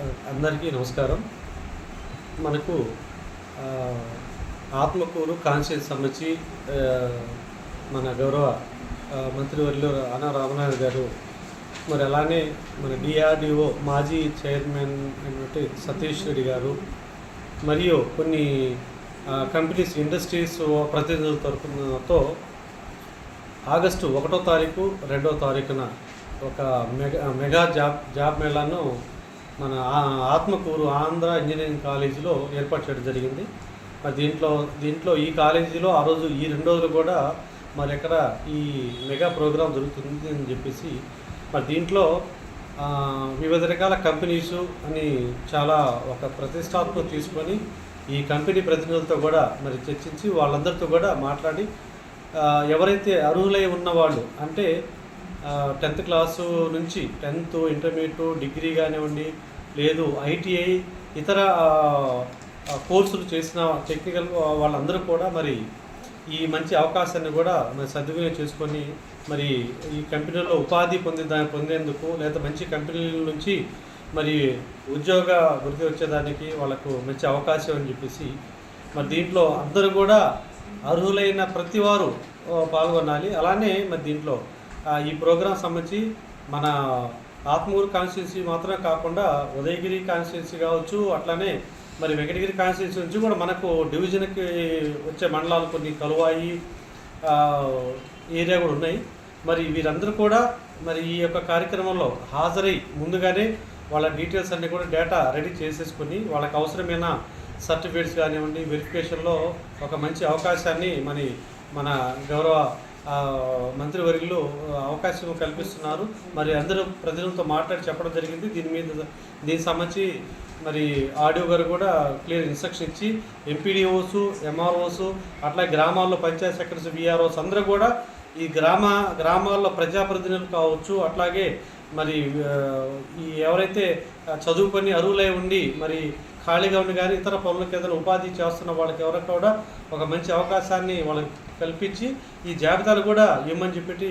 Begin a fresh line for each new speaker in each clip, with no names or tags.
అందరికీ నమస్కారం. మనకు ఆత్మకూరు కాన్షియస్ సంబంధించి మన గౌరవ మంత్రివర్యులు అనా రామనాథ్ గారు మరి అలానే మన డిఆర్డిఓ మాజీ చైర్మన్ అయినటువంటి సతీష్ రెడ్డి గారు మరియు కొన్ని కంపెనీస్ ఇండస్ట్రీస్ ప్రతినిధుల తరఫునతో ఆగస్టు ఒకటో తారీఖు రెండో తారీఖున ఒక మెగా మెగా జాబ్ జాబ్ మేళాను మన ఆత్మకూరు ఆంధ్ర ఇంజనీరింగ్ కాలేజీలో ఏర్పాటు చేయడం జరిగింది. మరి దీంట్లో దీంట్లో ఈ కాలేజీలో ఆ రోజు ఈ రెండు రోజులు కూడా మరి ఎక్కడ ఈ మెగా ప్రోగ్రాం జరుగుతుంది అని చెప్పేసి మరి దీంట్లో వివిధ రకాల కంపెనీస్ అని చాలా ఒక ప్రతిష్టాత్మక తీసుకొని ఈ కంపెనీ ప్రతినిధులతో కూడా మరి చర్చించి వాళ్ళందరితో కూడా మాట్లాడి ఎవరైతే అర్హులై ఉన్నవాళ్ళు అంటే టెన్త్ క్లాసు నుంచి టెన్త్ ఇంటర్మీడియట్ డిగ్రీ కానివ్వండి లేదు ఐటీఐ ఇతర కోర్సులు చేసిన టెక్నికల్ వాళ్ళందరూ కూడా మరి ఈ మంచి అవకాశాన్ని కూడా మరి సద్వినియోగం చేసుకొని మరి ఈ కంపెనీలో ఉపాధి పొంది దాన్ని పొందేందుకు లేదా మంచి కంపెనీల నుంచి మరి ఉద్యోగ వృద్ధి వచ్చేదానికి వాళ్ళకు మంచి అవకాశం అని చెప్పేసి మరి దీంట్లో అందరూ కూడా అర్హులైన ప్రతి వారు పాల్గొనాలి. అలానే మరి దీంట్లో ఈ ప్రోగ్రాం సంబంధించి మన ఆత్మూరు కాన్స్టిట్యున్సీ మాత్రమే కాకుండా ఉదయగిరి కాన్స్టిట్యున్సీ కావచ్చు అట్లానే మరి వెంకటగిరి కాన్స్టిట్యున్సీ నుంచి కూడా మనకు డివిజన్కి వచ్చే మండలాలు కొన్ని కలువాయి ఏరియా కూడా ఉన్నాయి. మరి వీరందరూ కూడా మరి ఈ యొక్క కార్యక్రమంలో హాజరై ముందుగానే వాళ్ళ డీటెయిల్స్ అన్నీ కూడా డేటా రెడీ చేసేసుకొని వాళ్ళకి అవసరమైన సర్టిఫికేట్స్ కానివ్వండి వెరిఫికేషన్లో ఒక మంచి అవకాశాన్ని మరి మన గౌరవ మంత్రివర్యులు అవకాశం కల్పిస్తున్నారు. మరి అందరూ ప్రజలతో మాట్లాడి చెప్పడం జరిగింది. దీని మీద దీనికి సంబంధించి మరి ఆడియో గారు కూడా క్లియర్ ఇన్స్ట్రక్షన్ ఇచ్చి ఎంపీడీఓస్ ఎంఆర్ఓస్ అట్లా గ్రామాల్లో పంచాయత్ సెక్రటరీస్ విఆర్ఓస్ అందరూ కూడా ఈ గ్రామ గ్రామాల్లో ప్రజాప్రతినిధులు కావచ్చు అట్లాగే మరి ఈ ఎవరైతే చదువుకొని అరువులై ఉండి మరి ఖాళీగా ఉండి కానీ ఇతర పనులకు ఏదైనా ఉపాధి చేస్తున్న వాళ్ళకి ఎవరికి కూడా ఒక మంచి అవకాశాన్ని వాళ్ళకి కల్పించి ఈ జాబితాలు కూడా ఇవ్వమని చెప్పి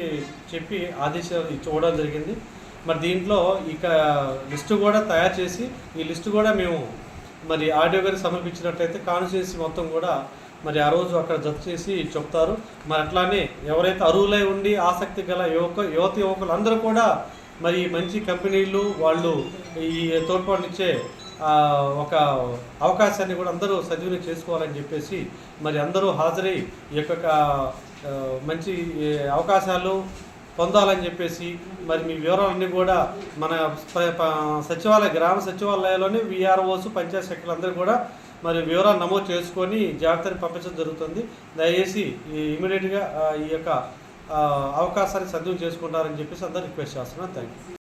చెప్పి ఆదేశాలు ఇవ్వడం జరిగింది. మరి దీంట్లో ఇక లిస్టు కూడా తయారు చేసి ఈ లిస్టు కూడా మేము మరి ఆడియో గారికి సమర్పించినట్లయితే కాన్స్టిట్యున్సీ మొత్తం కూడా మరి ఆ రోజు అక్కడ జత చేసి చెప్తారు. మరి అట్లానే ఎవరైతే అరువులై ఉండి ఆసక్తి గల యువక యువత యువకులు అందరూ కూడా మరి మంచి కంపెనీలు వాళ్ళు ఈ తోడ్పాటునిచ్చే ఒక అవకాశాన్ని కూడా అందరూ సద్వినియోగం చేసుకోవాలని చెప్పేసి మరి అందరూ హాజరై ఈ యొక్క మంచి అవకాశాలు పొందాలని చెప్పేసి మరి మీ వివరాలన్నీ కూడా మన సచివాలయ గ్రామ సచివాలయాల్లోనే విఆర్ఓస్ పంచాయత్ సెక్రటరీలు అందరూ కూడా మరి వివరాలు నమోదు చేసుకొని జాగ్రత్తని పంపించడం జరుగుతుంది. దయచేసి ఇమీడియట్గా ఈ యొక్క అవకాశాన్ని సద్వినియోగం చేసుకుంటారని చెప్పేసి అందరూ రిక్వెస్ట్ చేస్తున్నాను. Thank you